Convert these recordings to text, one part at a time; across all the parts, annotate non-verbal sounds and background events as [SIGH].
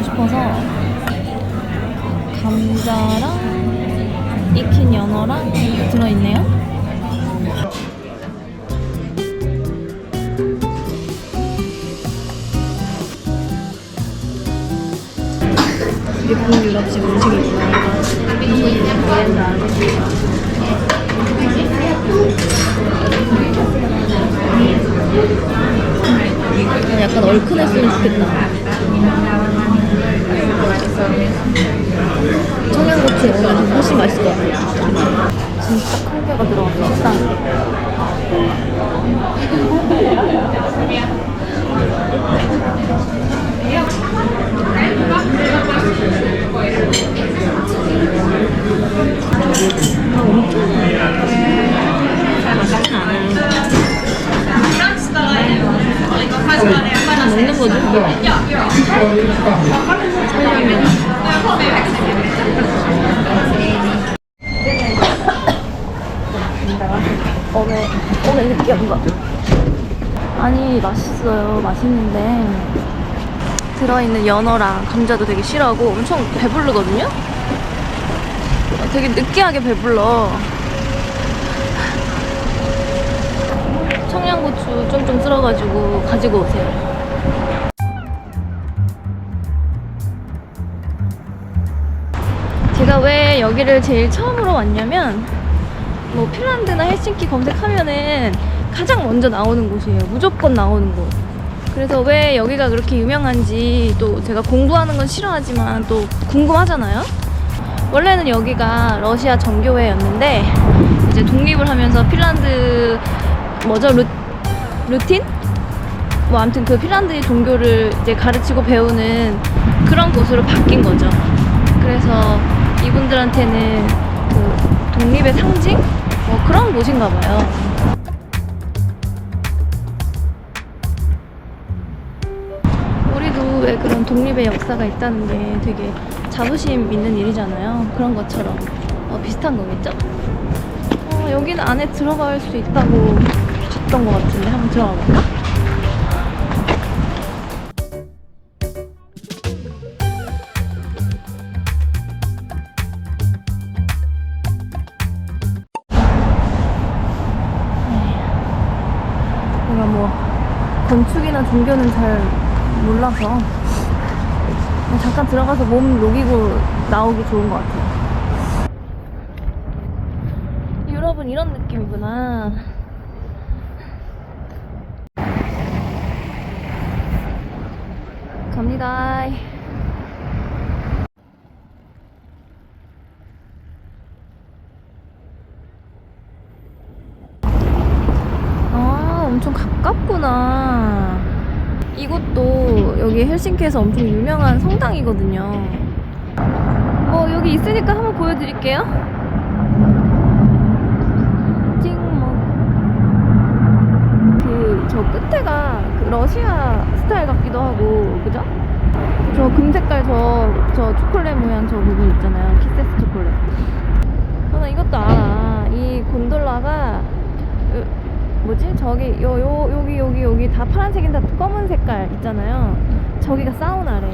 먹어보고 싶어서 감자랑 익힌 연어랑 들어있네요. 이게 북유럽식 음식이구나. 약간 얼큰했으면 좋겠다. 맛있어요. 맛있는데. 들어있는 연어랑 감자도 되게 싫어하고 엄청 배부르거든요? 되게 느끼하게 배불러. 청양고추 쫑쫑 쓸어가지고 가지고 오세요. 제가 왜 여기를 제일 처음으로 왔냐면 뭐 핀란드나 헬싱키 검색하면은 가장 먼저 나오는 곳이에요. 무조건 나오는 곳. 그래서 왜 여기가 그렇게 유명한지 또 제가 공부하는 건 싫어하지만 또 궁금하잖아요. 원래는 여기가 러시아 정교회였는데 이제 독립을 하면서 핀란드 뭐죠 루, 루틴? 뭐 아무튼 그 핀란드의 종교를 이제 가르치고 배우는 그런 곳으로 바뀐 거죠. 그래서 이분들한테는 그 독립의 상징? 뭐 그런 곳인가 봐요. 독립의 역사가 있다는 게 되게 자부심 있는 일이잖아요. 그런 것처럼 어, 비슷한 거겠죠? 어, 여기는 안에 들어갈 수 있다고 봤던 것 같은데 한번 들어가 볼까? 제가 뭐 건축이나 종교는 잘 몰라서 잠깐 들어가서 몸 녹이고 나오기 좋은 것 같아요. 유럽은 이런 느낌이구나. 갑니다. 아, 엄청 가깝구나. 이곳도 여기 헬싱키에서 엄청 유명한 성당이거든요. 어, 여기 있으니까 한번 보여드릴게요. 찍먹. 그, 저 끝에가 그 러시아 스타일 같기도 하고, 그죠? 저 금색깔 저, 저 초콜릿 모양 저 부분 있잖아요. 키세스 초콜릿. 아, 나 이것도 알아. 이 곤돌라가, 으, 뭐지? 저기 요, 요 여기 여기 여기 다 파란색인데 검은 색깔 있잖아요. 저기가 사우나래.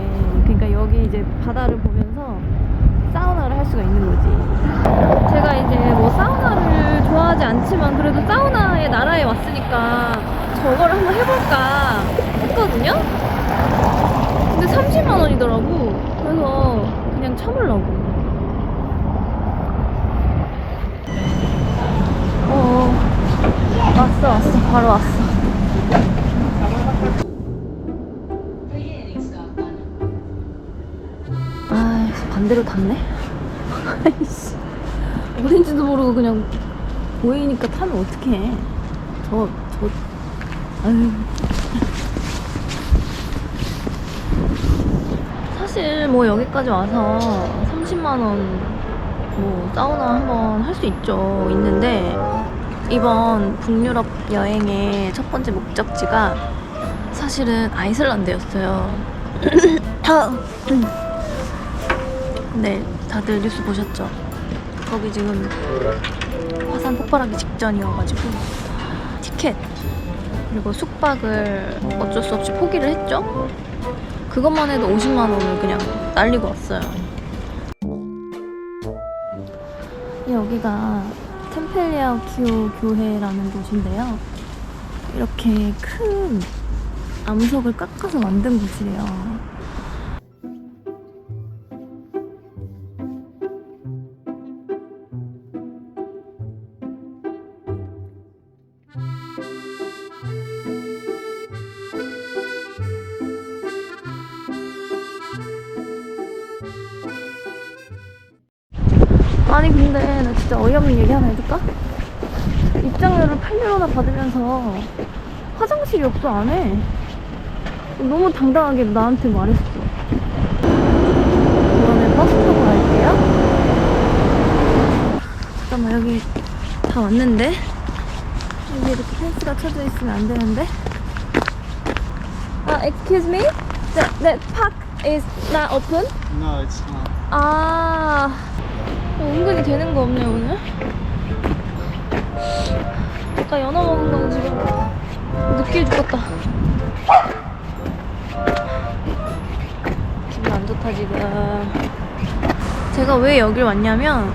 그러니까 여기 이제 바다를 보면서 사우나를 할 수가 있는 거지. 제가 이제 뭐 사우나를 좋아하지 않지만 그래도 사우나의 나라에 왔으니까 저걸 한번 해볼까 했거든요. 근데 30만 원이더라고. 그래서 그냥 참으려고. 어. 왔어 왔어 바로 왔어 반대로 탔네? 아이씨. 어딘지도 모르고 그냥 보이니까 타면 어떡해. 저 저 아유. 사실 뭐 여기까지 와서 30만원 뭐 사우나 한번 할 수 있죠. 있는데 이번 북유럽 여행의 첫 번째 목적지가 사실은 아이슬란드였어요. [CLEARS THROAT] 네, 다들 뉴스 보셨죠? 거기 지금 화산 폭발하기 직전이어가지고 티켓 그리고 숙박을 어쩔 수 없이 포기를 했죠. 그것만 해도 50만 원을 그냥 날리고 왔어요. 여기가 템펠리아 키오 교회라는 곳인데요. 이렇게 큰 암석을 깎아서 만든 곳이에요. 아니 근데 나 진짜 어이없는 얘기 하나 해줄까? 입장료를 8유로나 받으면서 화장실이 없어 안에 너무 당당하게 나한테 말했어 이번에 버스 타고 갈게요 잠깐만 여기 다 왔는데 여기 이렇게 펜스가 쳐져 있으면 안 되는데 아 excuse me? That, that park is not open? No, it's not. 아 어, 은근히 되는 거 없네 오늘. 아까 연어 먹은 거는 지금 느끼해 죽겠다. 기분 안 좋다 지금. 제가 왜 여길 왔냐면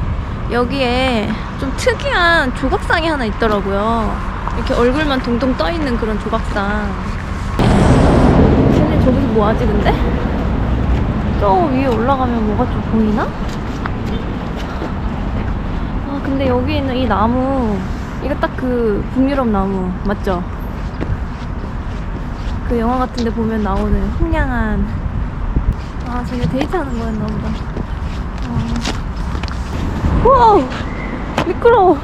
여기에 좀 특이한 조각상이 하나 있더라고요. 이렇게 얼굴만 동동 떠 있는 그런 조각상. 쟤네 저기서 뭐 하지 근데? 저 위에 올라가면 뭐가 좀 보이나? 아 근데 여기 있는 이 나무 이거 딱 그 북유럽 나무 맞죠? 그 영화 같은 데 보면 나오는 황량한 아 저게 데이트하는 거였나 보다 어. 우와 미끄러워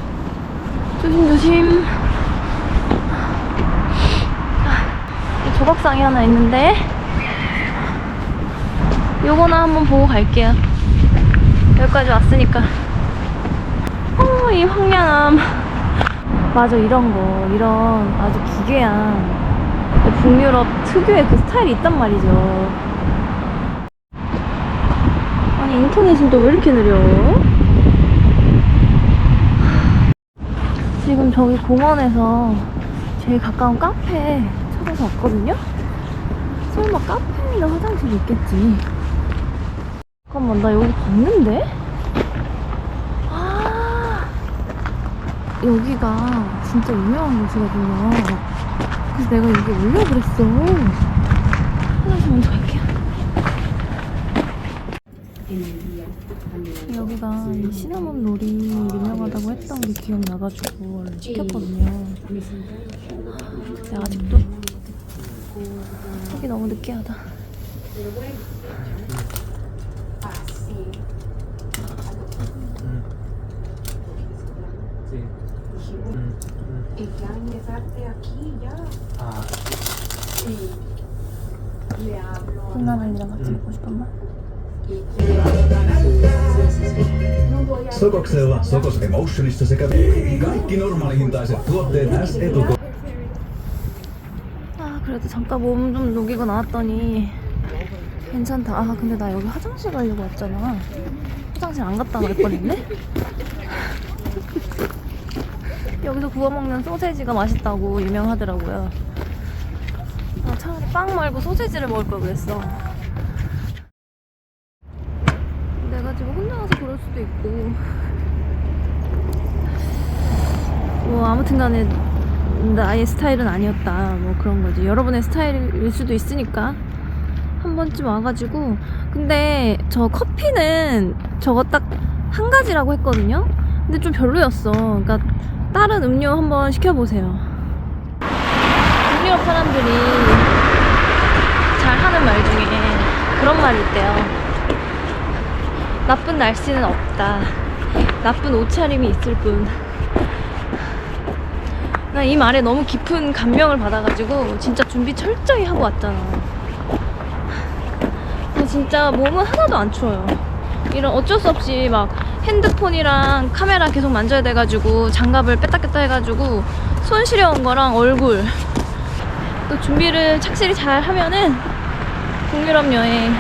조심 조심 아, 이 조각상이 하나 있는데 요거나 한번 보고 갈게요. 여기까지 왔으니까. 어, 이 황량함. 맞아, 이런 거. 이런 아주 기괴한 북유럽 특유의 그 스타일이 있단 말이죠. 아니, 인터넷은 또 왜 이렇게 느려? 지금 저기 공원에서 제일 가까운 카페 찾아서 왔거든요? 설마 카페에 있는 화장실이 있겠지. 잠깐만, 나 여기 봤는데? 여기가 진짜 유명한 곳이거든요. 그래서 내가 여기 올려 그랬어. 화장실 먼저 갈게요. 여기가 이 시나몬 롤이 유명하다고 했던 게 기억나가지고 얼른 시켰거든요. 근데 아직도 속이 너무 느끼하다. Y ya ingresaste aquí ya. Ah, Sí. Le hablo. 콩나물이랑 같이 먹고 싶은 말? No voy a. Stokoksella, Stokos Emotionissa sekä kaikki normaalihintaiset tuotteet S-etuko. 아 그래도 잠깐 몸 좀 녹이고 나왔더니 괜찮다. 아 근데 나 여기 화장실 가려고 왔잖아. 화장실 안 갔다 갈 뻔했네. 여기서 구워 먹는 소세지가 맛있다고 유명하더라고요. 아 차라리 빵 말고 소세지를 먹을 걸 그랬어. 내가 지금 혼자 가서 그럴 수도 있고. 뭐 아무튼 간에 나의 스타일은 아니었다. 뭐 그런 거지. 여러분의 스타일일 수도 있으니까 한 번쯤 와가지고. 근데 저 커피는 저거 딱 한 가지라고 했거든요. 근데 좀 별로였어. 그러니까 다른 음료 한번 시켜보세요. 북유럽 사람들이 잘 하는 말 중에 그런 말이 있대요. 나쁜 날씨는 없다. 나쁜 옷차림이 있을 뿐. 나 이 말에 너무 깊은 감명을 받아가지고 진짜 준비 철저히 하고 왔잖아. 근데 진짜 몸은 하나도 안 추워요. 이런 어쩔 수 없이 막 핸드폰이랑 카메라 계속 만져야 돼가지고 장갑을 뺐다 꼈다 해가지고 손 시려운 거랑 얼굴 또 준비를 착실히 잘 하면은 북유럽 여행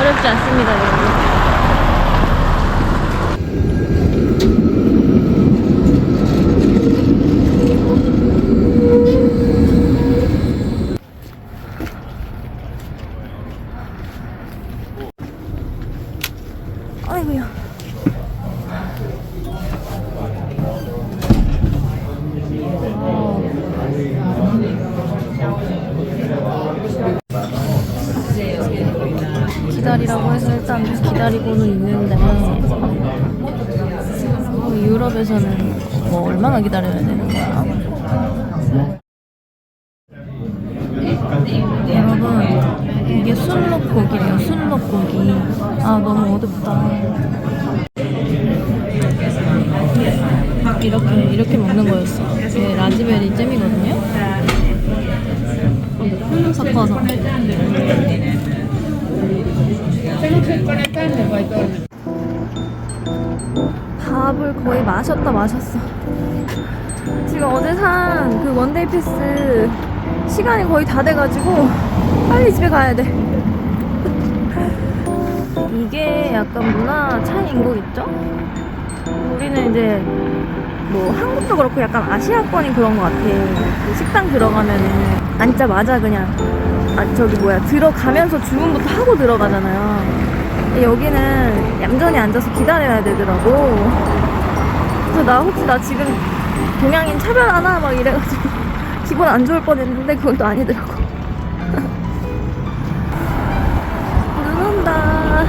어렵지 않습니다, 여러분. 얼마나 기다려야 되는 거야? 여러분 이게 술록고기래요 술록고기. 아 너무 어둡다. 이렇게 이렇게 먹는 거였어. 이게 라즈베리 잼이거든요? 섞어서. 밥을 거의 마셨다 마셨어 지금 어제 산 그 원데이 패스 시간이 거의 다 돼가지고 빨리 집에 가야 돼. 이게 약간 문화 차이인 거겠죠? 우리는 이제 뭐 한국도 그렇고 약간 아시아권이 그런 것 같아. 그 식당 들어가면은 앉자마자 그냥 아 저기 뭐야 들어가면서 주문부터 하고 들어가잖아요. 여기는 얌전히 앉아서 기다려야 되더라고. 그래서 나 혹시 나 지금 동양인 차별하나? 막 이래가지고 [LAUGHS] 기분 안 좋을 뻔 했는데 그건 또 아니더라고. [LAUGHS] 눈 온다.